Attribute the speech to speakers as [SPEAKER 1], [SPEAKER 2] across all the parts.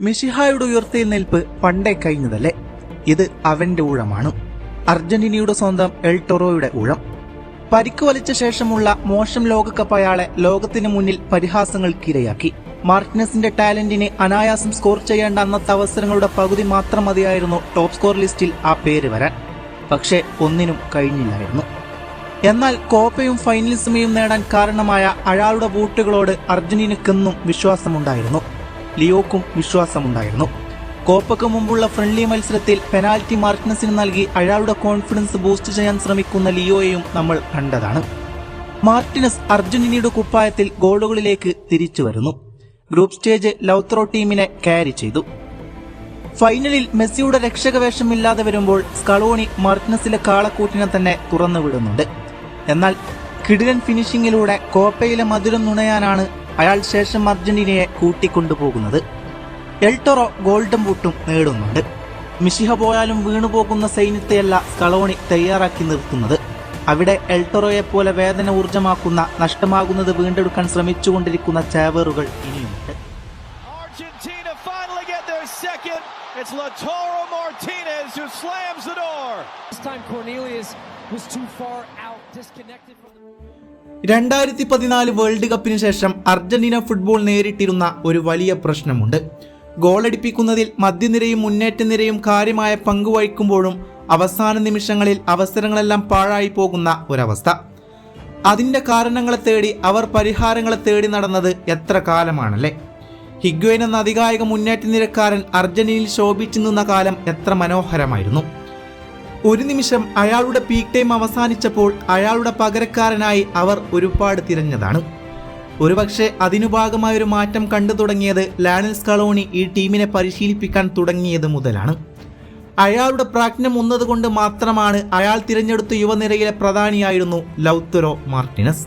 [SPEAKER 1] മിഷിഹായുടെ ഉയർത്തെഴുന്നേൽപ്പ് പണ്ടേ കഴിഞ്ഞതല്ലേ? ഇത് അവന്റെ ഊഴമാണ്. അർജന്റീനയുടെ സ്വന്തം എൽ ടൊറോയുടെ ഊഴം. പരിക്ക് വലിച്ച ശേഷമുള്ള മോശം ലോകകപ്പ് അയാളെ ലോകത്തിന് മുന്നിൽ പരിഹാസങ്ങൾക്കിരയാക്കി. മാർട്ടിനസിന്റെ ടാലന്റിനെ അനായാസം സ്കോർ ചെയ്യേണ്ട അന്നത്തെ അവസരങ്ങളുടെ പകുതി മാത്രം മതിയായിരുന്നു ടോപ്പ് സ്കോർ ലിസ്റ്റിൽ ആ പേര് വരാൻ. പക്ഷേ ഒന്നിനും കഴിഞ്ഞില്ലായിരുന്നു. എന്നാൽ കോപ്പയും ഫൈനലിസമയും നേടാൻ കാരണമായ അയാളുടെ ബൂട്ടുകളോട് അർജന്റീനക്കെന്നും വിശ്വാസമുണ്ടായിരുന്നു. ലിയോക്കും വിശ്വാസമുണ്ടായിരുന്നു. കോപ്പയ്ക്ക് മുമ്പുള്ള ഫ്രണ്ട്ലി മത്സരത്തിൽ പെനാൽറ്റി മാർട്ടിനസിന് നൽകി അയാളുടെ കോൺഫിഡൻസ് ബൂസ്റ്റ് ചെയ്യാൻ ശ്രമിക്കുന്ന ലിയോയെയും നമ്മൾ കണ്ടതാണ്. മാർട്ടിനസ് അർജന്റീനയുടെ കുപ്പായത്തിൽ ഗോളുകളിലേക്ക് തിരിച്ചു വരുന്നു. ഗ്രൂപ്പ് സ്റ്റേജ് ലൗത്രോ ടീമിനെ ക്യാരി ചെയ്തു. ഫൈനലിൽ മെസ്സിയുടെ രക്ഷകവേഷമില്ലാതെ വരുമ്പോൾ സ്കളോണി മാർട്ടിനസിലെ കാളക്കൂട്ടിനെ തന്നെ തുറന്നുവിടുന്നുണ്ട്. എന്നാൽ കിടിലൻ ഫിനിഷിങ്ങിലൂടെ കോപ്പയിലെ മധുരം നുണയാനാണ് അയാൾ ശേഷം അർജന്റീനയെ കൂട്ടിക്കൊണ്ടുപോകുന്നത് എൽട്ടൊറോ ഗോൾഡൻ ബൂട്ടും നേടുന്നുണ്ട് മിഷിഹ പോയാലും വീണുപോകുന്ന സൈന്യത്തെയല്ല സ്കളോണി തയ്യാറാക്കി നിർത്തുന്നത് അവിടെ എൽട്ടൊറോയെ പോലെ വേദന ഊർജമാക്കുന്ന നഷ്ടമാകുന്നത് വീണ്ടെടുക്കാൻ ശ്രമിച്ചുകൊണ്ടിരിക്കുന്ന ചാവേറുകൾ ഇനിയുമുണ്ട്
[SPEAKER 2] Argentina finally get their second. It's Latoro Martinez who slams the door.
[SPEAKER 3] This time Cornelius was too far out, disconnected from the.
[SPEAKER 1] രണ്ടായിരത്തി പതിനാല് വേൾഡ് കപ്പിന് ശേഷം അർജന്റീന ഫുട്ബോൾ നേരിട്ടിരുന്ന ഒരു വലിയ പ്രശ്നമുണ്ട്. ഗോളടിപ്പിക്കുന്നതിൽ മധ്യനിരയും മുന്നേറ്റ നിരയും കാര്യമായ പങ്ക് വഹിക്കുമ്പോഴും അവസാന നിമിഷങ്ങളിൽ അവസരങ്ങളെല്ലാം പാഴായി പോകുന്ന ഒരവസ്ഥ. അതിന്റെ കാരണങ്ങളെ തേടി അവർ പരിഹാരങ്ങളെ തേടി നടന്നത് എത്ര കാലമാണല്ലേ? ഹിഗ്വേൻ എന്ന അധികായക മുന്നേറ്റ നിരക്കാരൻ അർജന്റീനയിൽ ശോഭിച്ചു നിന്ന കാലം എത്ര മനോഹരമായിരുന്നു. ഒരു നിമിഷം അയാളുടെ പീക്ക് ടൈം അവസാനിച്ചപ്പോൾ അയാളുടെ പകരക്കാരനായി അവർ ഒരുപാട് തിരഞ്ഞതാണ്. ഒരുപക്ഷെ അതിനു ഭാഗമായൊരു മാറ്റം കണ്ടു തുടങ്ങിയത് ലാനൽ സ്കളോണി ഈ ടീമിനെ പരിശീലിപ്പിക്കാൻ തുടങ്ങിയത് മുതലാണ്. അയാളുടെ പ്രാജ്ഞം ഒന്നതുകൊണ്ട് മാത്രമാണ് അയാൾ തിരഞ്ഞെടുത്ത യുവനിരയിലെ പ്രധാനിയായിരുന്നു ലൗത്തരോ മാർട്ടിനസ്.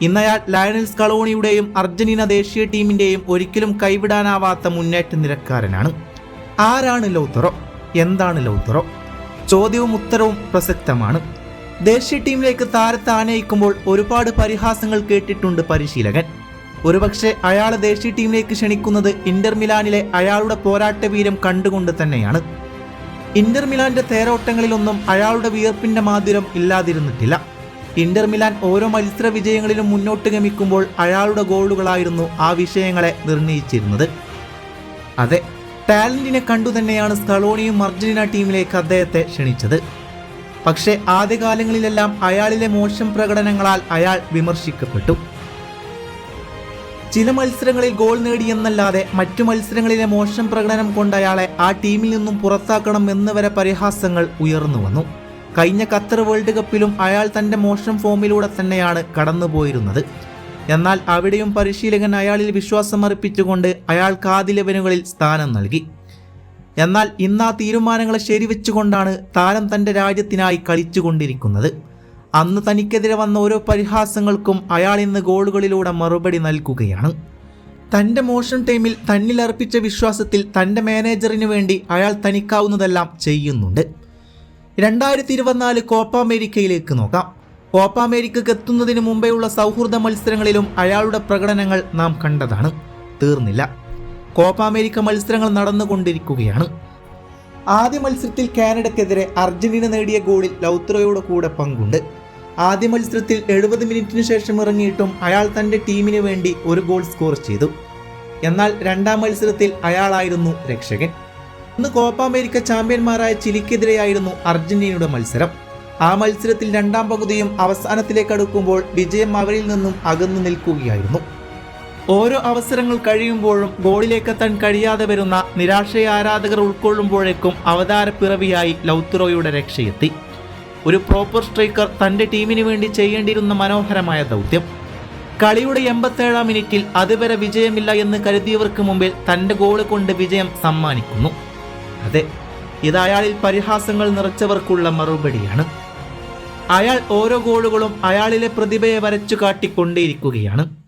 [SPEAKER 1] ഇന്നയാൾ ലയണൽ സ്കളോണിയുടെയും അർജന്റീന ദേശീയ ടീമിന്റെയും ഒരിക്കലും കൈവിടാനാവാത്ത മുന്നേറ്റ നിരക്കാരനാണ്. ആരാണ് ലൗത്തറോ? എന്താണ് ലൗത്തറോ? ചോദ്യവും ഉത്തരവും പ്രസക്തമാണ്. ദേശീയ ടീമിലേക്ക് താരത്തെ ആനയിക്കുമ്പോൾ ഒരുപാട് പരിഹാസങ്ങൾ കേട്ടിട്ടുണ്ട് പരിശീലകൻ. ഒരുപക്ഷെ അയാൾ ദേശീയ ടീമിലേക്ക് ക്ഷണിക്കുന്നത് ഇന്റർ മിലാനിലെ അയാളുടെ പോരാട്ട വീരം കണ്ടുകൊണ്ട് തന്നെയാണ്. ഇന്റർ മിലാന്റെ തേരോട്ടങ്ങളിലൊന്നും അയാളുടെ വിയർപ്പിന്റെ മാധുരം ഇല്ലാതിരുന്നിട്ടില്ല. ഇന്റർ മിലാൻ ഓരോ മത്സര വിജയങ്ങളിലും മുന്നോട്ട് ഗമിക്കുമ്പോൾ അയാളുടെ ഗോളുകളായിരുന്നു ആ വിഷയങ്ങളെ നിർണയിച്ചിരുന്നത്. അതെ ടാലന്റിനെ കണ്ടു തന്നെയാണ് സ്കളോണിയും അർജന്റീന ടീമിലേക്ക് അദ്ദേഹത്തെ ക്ഷണിച്ചത്. പക്ഷേ ആദ്യകാലങ്ങളിലെല്ലാം അയാളിലെ മോശം പ്രകടനങ്ങളാൽ അയാൾ വിമർശിക്കപ്പെട്ടു. ചില മത്സരങ്ങളിൽ ഗോൾ നേടിയെന്നല്ലാതെ മറ്റു മത്സരങ്ങളിലെ മോശം പ്രകടനം കൊണ്ട് അയാളെ ആ ടീമിൽ നിന്നും പുറത്താക്കണം എന്ന് വരെ പരിഹാസങ്ങൾ ഉയർന്നു വന്നു. കഴിഞ്ഞ ഖത്തർ വേൾഡ് കപ്പിലും അയാൾ തന്റെ മോശം ഫോമിലൂടെ തന്നെയാണ് കടന്നുപോയിരുന്നത്. എന്നാൽ അവിടെയും പരിശീലകൻ അയാളിൽ വിശ്വാസമർപ്പിച്ചുകൊണ്ട് അർപ്പിച്ചുകൊണ്ട് അയാൾ ലെവനുകളിൽ സ്ഥാനം നൽകി. എന്നാൽ ഇന്ന് ആ തീരുമാനങ്ങളെ ശരിവെച്ചുകൊണ്ടാണ് താരം തന്റെ രാജ്യത്തിനായി കളിച്ചുകൊണ്ടിരിക്കുന്നത്. അന്ന് തനിക്കെതിരെ വന്ന ഓരോ പരിഹാസങ്ങൾക്കും അയാൾ ഇന്ന് ഗോളുകളിലൂടെ മറുപടി നൽകുകയാണ്. തന്റെ മോഷൻ ടൈമിൽ തന്നിൽ അർപ്പിച്ച വിശ്വാസത്തിൽ തന്റെ മാനേജറിന് വേണ്ടി അയാൾ തനിക്കാവുന്നതെല്ലാം ചെയ്യുന്നുണ്ട്. രണ്ടായിരത്തി ഇരുപത്തിനാല് കോപ്പ അമേരിക്കയിലേക്ക് നോക്കാം. കോപ്പ അമേരിക്കക്ക് എത്തുന്നതിന് മുമ്പെയുള്ള സൗഹൃദ മത്സരങ്ങളിലും അയാളുടെ പ്രകടനങ്ങൾ നാം കണ്ടതാണ്. തീർന്നില്ല. കോപ്പ അമേരിക്ക മത്സരങ്ങൾ നടന്നുകൊണ്ടിരിക്കുകയാണ്. ആദ്യ മത്സരത്തിൽ കാനഡക്കെതിരെ അർജന്റീന നേടിയ ഗോളിൽ ലൗത്രയോട് കൂടെ പങ്കുണ്ട്. ആദ്യ മത്സരത്തിൽ എഴുപത് മിനിറ്റിന് ശേഷം ഇറങ്ങിയിട്ടും അയാൾ തന്റെ ടീമിന് വേണ്ടി ഒരു ഗോൾ സ്കോർ ചെയ്തു. എന്നാൽ രണ്ടാം മത്സരത്തിൽ അയാളായിരുന്നു രക്ഷകൻ. ഇന്ന് കോപ്പ അമേരിക്ക ചാമ്പ്യന്മാരായ ചിലിക്കെതിരെയായിരുന്നു അർജന്റീനയുടെ മത്സരം. ആ മത്സരത്തിൽ രണ്ടാം പകുതിയും അവസാനത്തിലേക്ക് അടുക്കുമ്പോൾ വിജയം അവരിൽ നിന്നും അകന്നു നിൽക്കുകയായിരുന്നു. ഓരോ അവസരങ്ങൾ കഴിയുമ്പോഴും ഗോളിലേക്കെത്താൻ കഴിയാതെ വരുന്ന നിരാശയ ആരാധകർ ഉൾക്കൊള്ളുമ്പോഴേക്കും അവതാരപ്പിറവിയായി ലൗത്തുറോയുടെ രക്ഷയെത്തി. ഒരു പ്രോപ്പർ സ്ട്രൈക്കർ തന്റെ ടീമിന് വേണ്ടി ചെയ്യേണ്ടിയിരുന്ന മനോഹരമായ ദൗത്യം. കളിയുടെ എൺപത്തേഴാം മിനിറ്റിൽ അതുവരെ വിജയമില്ല എന്ന് കരുതിയവർക്ക് മുമ്പിൽ തന്റെ ഗോൾ കൊണ്ട് വിജയം സമ്മാനിക്കുന്നു. അതെ ഇത് അയാളിൽ പരിഹാസങ്ങൾ നിറച്ചവർക്കുള്ള മറുപടിയാണ്. അയാൾ ഓരോ ഗോളുകളും അയാളിലെ പ്രതിഭയെ വരച്ചു കാട്ടിക്കൊണ്ടേയിരിക്കുകയാണ്.